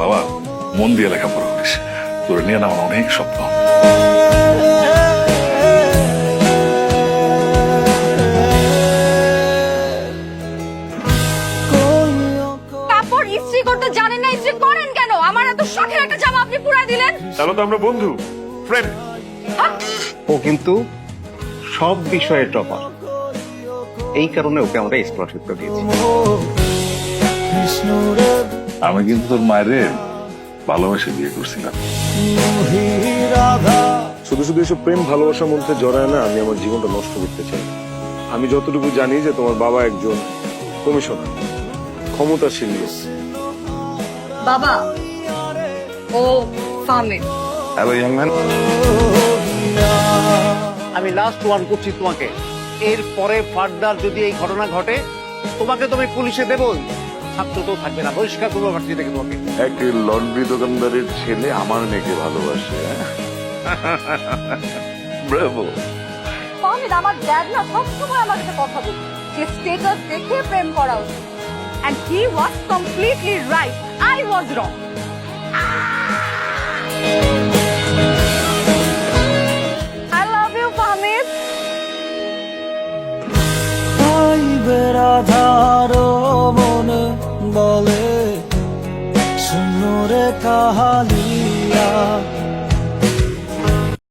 বাবা মন দিয়ে লেখাপড়া করিস। তোর নিয়ে না আমার অনেক স্বপ্ন। কাপড় ইস্ত্রি করতে জানেন না ইস্ত্রি করেন কেন? আমার এত শখের একটা জামা আপনি পুরাই দিলেন। তাহলে তো আমরা বন্ধু ফ্রেন্ড ও কিন্তু সব বিষয়ে টপার। এই কারণে ওকে আমরা স্কলারশিপটা দিয়েছি। আমি কিন্তু তোর মায়ের ভালোবাসে বিয়ে করছিলাম। শুধু শুধু এসব প্রেম ভালোবাসার মধ্যে জড়ায় না আমি আমার জীবনটা নষ্ট করতে চাই। আমি যতটুকু জানি যে তোমার বাবা একজন কমিশনার ক্ষমতাশীল লোক। বাবা ও হ্যালো ইয়াং ম্যান আমি লাস্ট ওয়ান করছি তোমাকে। এর পরে ফার্দার যদি এই ঘটনা ঘটে তোমাকে তো আমি পুলিশে দেবই। ছাত্র তো থাকবে না। বহিষ্কার করব ভার্সিটি থেকে তোমাকে এক লন্ড্রি দোকানদারের ছেলে আমার মেয়েকে ভালোবাসে। ব্রাভো। ফামিল আমার ড্যাড না সবসময় আমার সাথে কথা বলতো। যে স্টেটাস দেখে প্রেম করা উচিত। And he was completely right. I was wrong. I love you ফামিল পাইবের সুন্দরে কাহালিয়া